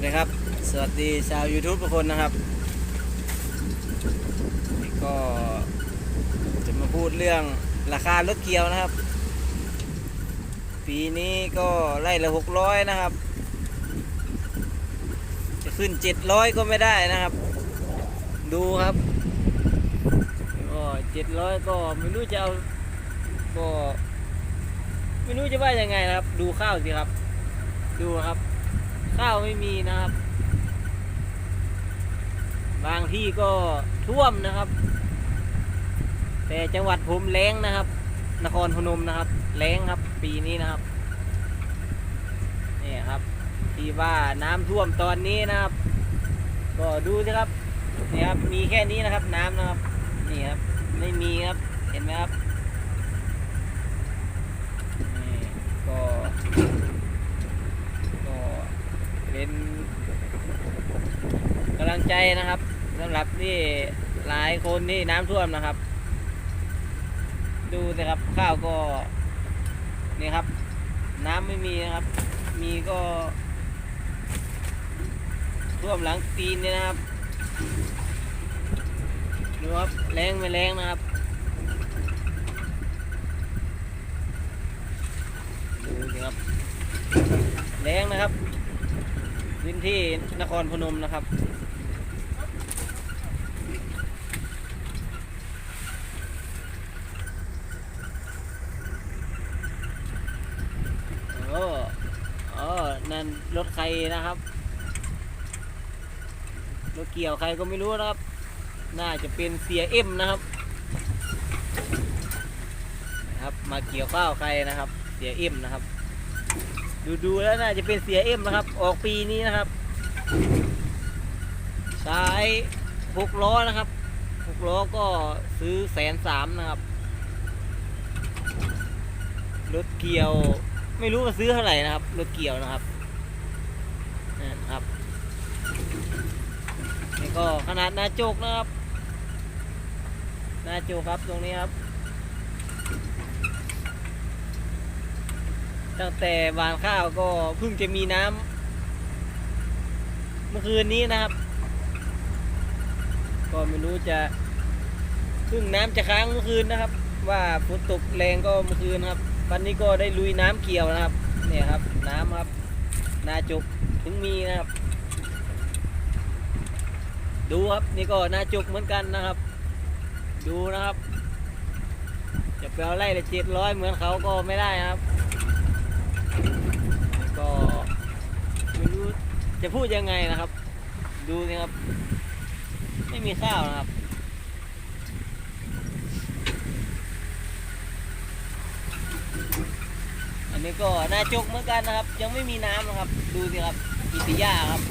วัสดีครับ สวัสดีชาว YouTube ทุกคนนะครับ ก็จะมาพูดเรื่องราคารถเกียวนะครับ ปีนี้ก็ไล่ละหกร้อยนะครับ จะขึ้นเจ็ดร้อยก็ไม่ได้นะครับ ดูครับ ก็เจ็ดร้อยก็ไม่รู้จะเอาก็ไม่รู้จะว่ายังไงนะครับ ดูข้าวสิครับ ดูครับ ข้าวไม่มีนะครับ บางที่ก็ท่วมนะครับ แต่จังหวัดผมแล้งนะครับ นครพนมนะครับแล้งครับ ปีนี้นะครับนี่ครับ ที่ว่าน้ำท่วมตอนนี้นะครับ ก็ดูสิครับนี่ครับมีแค่นี้นะครับ น้ำนะครับนี่ครับ ไม่มีครับเห็นไหมครับนี่ก็ ก็เป็นกำลั งใจนะครับสำหรับที่หลายคนที่น้ำท่วมนะครับ ดูสิครับข้าวก็นี่ครับ น้ำไม่มีนะครับ มีก็ ท่วมหลังตีนเนี่ยนะครับดูครับแรงไม่แรงนะครับดูสิครับแรงนะครับพื้นที่นครพนมนะครับ โอ้โอ้นั่น รถใครนะครับ รถเกี่ยวใครก็ไม่รู้นะครับ น่าจะเป็นเสียเอ็มนะครับนะครับ มาเกี่ยวข้าวใครนะครับ เสียเอ็มนะครับ ดูดูแล้วน่าจะเป็นเสียเอ็มนะครับ ออกปีนี้นะครับสายหกล้อนะครับหกล้อก็ซื้อแสนสามนะครับรถเกี่ยว ไม่รู้ว่าซื้อเท่าไหร่นะครับรถเกี่ยวนะครับนั่นครับนี่ ก็ขนาดหน้าโจกนะครับหน้าโจกครับตรงนี้ครับ ตั้งแต่หวานข้าวก็เพิ่งจะมีน้ำเมื่อคืนนี้นะครับ ก็ไม่รู้จะเพิ่งน้ำจะค้างเมื่อคืนนะครับ ว่าฝนตกแรงก็เมื่อคืนครับ วันนี้ก็ได้ลุยน้ำเกี่ยวนะครับ เนี่ยครับ น้ำครับ นาจุกถึงมีนะครับ ดูครับนี่ก็นาจุกเหมือนกันนะครับ ดูนะครับ จะไปเอาไล่ละเจ็ดร้อยเหมือนเขาก็ไม่ได้นะครับ ก็ไม่รู้จะพูดยังไงนะครับ ดูนี่ครับ ไม่มีข้าวนะครับอันนี้ก็นาจกเหมือนกันนะครับ ยังไม่มีน้ำนะครับ ดูสิครับมีแติหญ้าครับ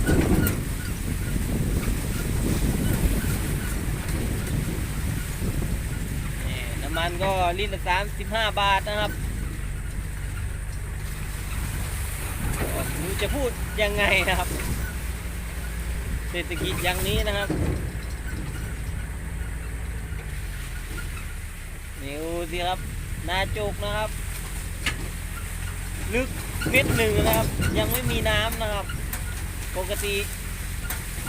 นี่น้ำ มันก็ลิตรละสามสิบห้าบาทนะครับรู้จะพูดยังไงนะครับ เศรษฐกิจอย่างนี้นะครับนี่ดูสิครับนาจุกนะครับ ลึกเม็ดหนึ่งนะครับ ยังไม่มีน้ำนะครับ ปกติ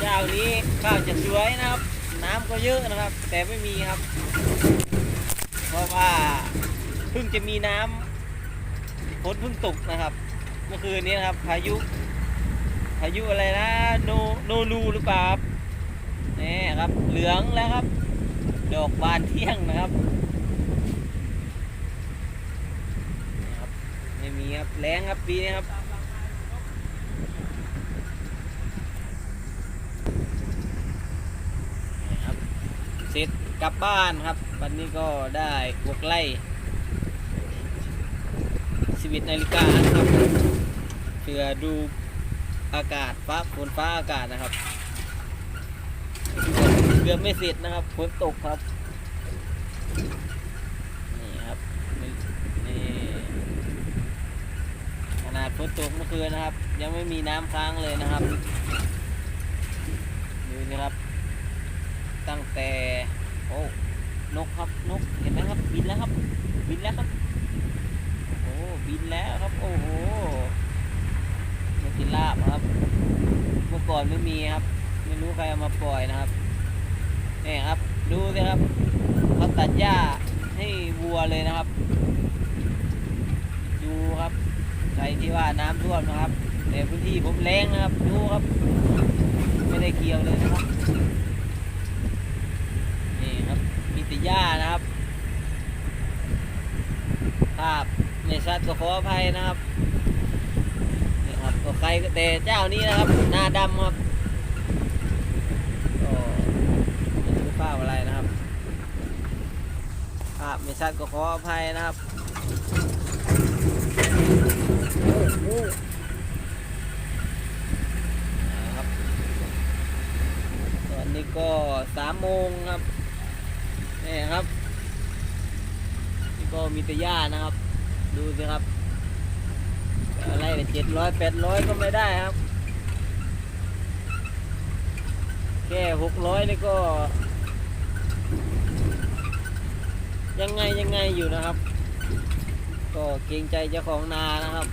เจ้านี้ข้าวจะสวยนะครับ น้ำก็เยอะนะครับ แต่ไม่มีครับ เพราะว่าเพิ่งจะมีน้ำฝนเพิ่งตกนะครับ เมื่อคืนนี้นะครับ พายุพายุอะไรนะโนโนรูหรือเปล่าครับนี่ครับเหลืองแล้วครับ ดอกบานเที่ยงนะครับนครับไม่มีครับแรงครับปีนี้ครับนี่ครับเสร็จ กลับบ้านครับ วันนี้ก็ได้กวกไล่ชีวิตนาฬิกาครับเพื่อดูอากาศฟ้าฝนฟ้าอากาศนะครับเกือบไม่เสร็จนะครับฝนตกครับนี่ครับนี่นี่ขนาดฝนตกเมื่อคืนนะครับ ยังไม่มีน้ำค้างเลยนะครับดูนะครับตั้งแต่ โอ้นกครับนกเห็นไหมครับบินแล้วครับบินแล้วครับโอ้บินแล้วครับโอ้โหนกพิราบครับ เมื่อก่อนไม่มีครับ ไม่รู้ใครเอามาปล่อยนะครับนี่ครับ ดูสิครับเขาตัดหญ้าให้วัวเลยนะครับ ดูครับใครที่ว่าน้ำท่วมนะครับแต่พื้นที่ผมแรงนะครับ ดูครับ ไม่ได้เกี่ยวเลยนะครับ นี่ครับมีแต่หญ้านะครับภาพ ในชัดก็ขออภัยนะครับนี่ครับก็ใครก็แต่เจ้านี้นะครับ หน้าดำครับก็ไม่รู้ภาพอะไรนะครับภาพไม่ชัดก็ขออภัยนะครับโอ้โหนะครับตอนนี้ก็สามโมงครับนี่ครับ นี่ก็มีแต่หญ้านะครับ ดูสิครับ อะไรเจ็ดร้อยแปดร้อยก็ไม่ได้ครับ แค่หกร้อยนี่ก็ ยังไงยังไงอยู่นะครับ ก็เกรงใจเจ้าของนานะครับ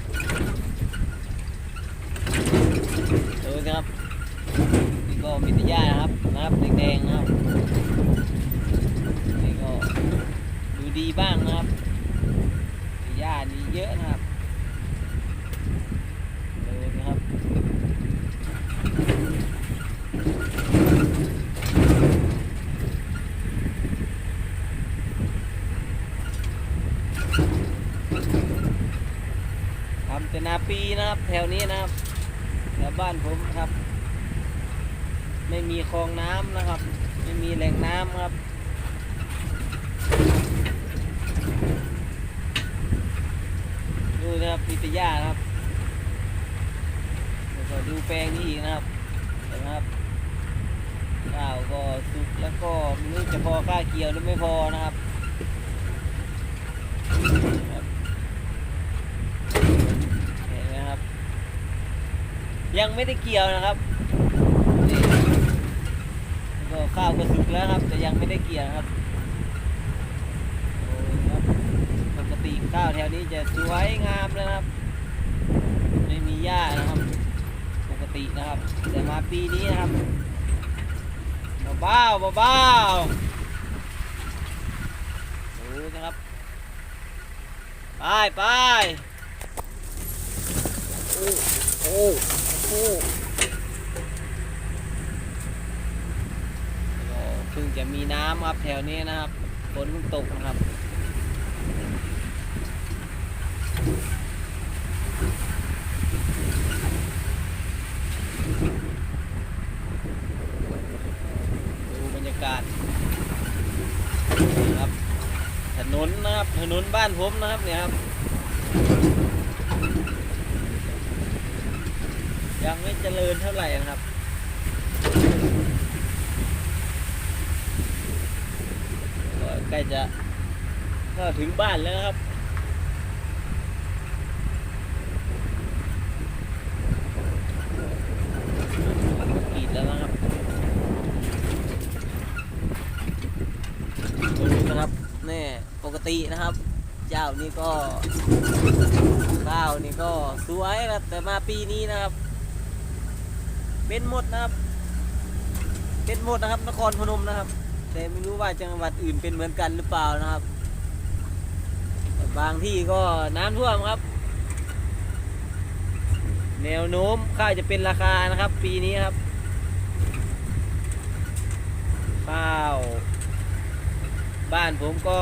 ดูสิครับนี่ก็มีต่หญ้านะครับนะครับแดงๆนะครับนี่ก็ดูดีบ้างนะครับ เยอะนะครับดูนะครับทำแต่นาปีนะครับแถวนี้นะครับแถวบ้านผมครับ ไม่มีคลองน้ำนะครับ ไม่มีแหล่งน้ำครับ ดูนะครับมีแต่หญ้านะครับแล้วก็ดูแปลงนี้อีกนะครับเห็นไหมครับข้าวก็สุกแล้วก็ไม่รู้จะพอค่าเกี่ยวหรือไม่พอนะครับเห็นไหมครับ ยังไม่ได้เกี่ยวนะครับก็ข้าวก็สุกแล้วครับ แต่ยังไม่ได้เกี่ยวครับโอ้ยครับปกติข้าว แถวนี้จะสวยงามเลยนะครับ ไม่มีหญ้านะครับ ปกตินะครับ แต่มาปีนี้นะครับเบาๆเบาๆดูนะครับ ไปไปโอ้โอ้โอ้เพิ่งจะมีน้ำครับแถวนี้นะครับฝนเพิ่งตกนะครับ ดูบรรยา กาศนะครับ ถนนนะครับ ถนนบ้านผมนะครับเนี่ยครับ ยังไม่เจริญเท่าไหร่นะครับก็ใกล้จะเข้าถึงบ้านแล้วครับ กรีดแล้วนะครับดูนะครับนี่ปก ตินะครับ เจ้านี่ก็ข้าวนี่ก็สวยครับ แต่มาปีนี้นะครับ เป็นหมดนะครับ เป็นหมดนะครับ นครพนมนะครับ แต่ไม่รู้ว่าจังหวัดอื่นเป็นเหมือนกันหรือเปล่านะครับ บางที่ก็น้ำท่วมครับ แนวโน้มข้าวจะเป็นราคานะครับ ปีนี้ครับข้าว บ้านผมก็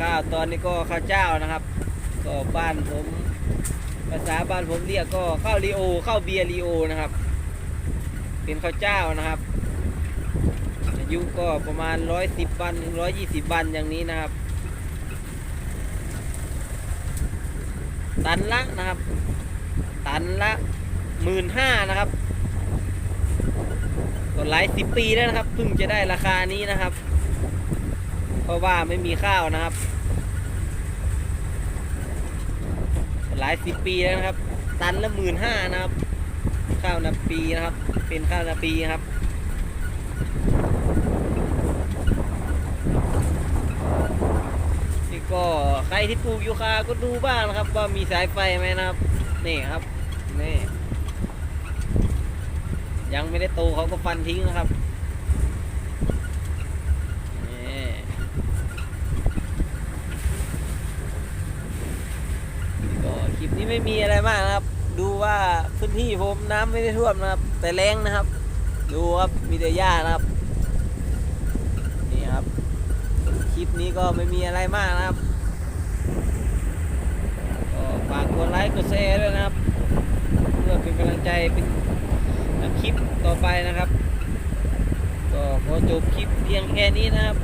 ข้าวตอนนี้ก็ข้าวเจ้านะครับ ก็บ้านผมภาษาบ้านผมเรียกก็ข้าวรีโอข้าวเบียร์รีโอนะครับ เป็นข้าวเจ้านะครับอายุก็ประมาณร้อยสิบวันถึงร้อยยี่สิบวันอย่างนี้นะครับ ตันละนะครับ ตันละหมื่นห้านะครับก็หลายสิบปีแล้วนะครับเพิ่งจะได้ราคานี้นะครับ เพราะว่าไม่มีข้าวนะครับ หลายสิบปีแล้วนะครับ ตันละหมื่นห้านะครับ ข้าวนาปีนะครับ เป็นข้าวนาปีนะครับนี่ก็ใครที่ปลูกยูคาก็ดูบ้างนะครับ ว่ามีสายไฟไหมนะครับ นี่ครับนี่ยังไม่ได้โตเขาก็ฟันทิ้งนะครับนี่ก็คลิป นี้ไม่มีอะไรมากนะครับ ดูว่าพื้นที่ผมน้ำไม่ได้ท่วมนะครับ แต่แรงนะครับ ดูครับมีแต่หญ้านะครับนี่ครับ คลิปนี้ก็ไม่มีอะไรมากนะครับก็ฝากกดไลค์กดแชร์ด้วยนะครับ เพื่อเป็นกำลังใจเป็นคลิปต่อไปนะครับ ก็ขอจบคลิปเพียงแค่นี้นะครับ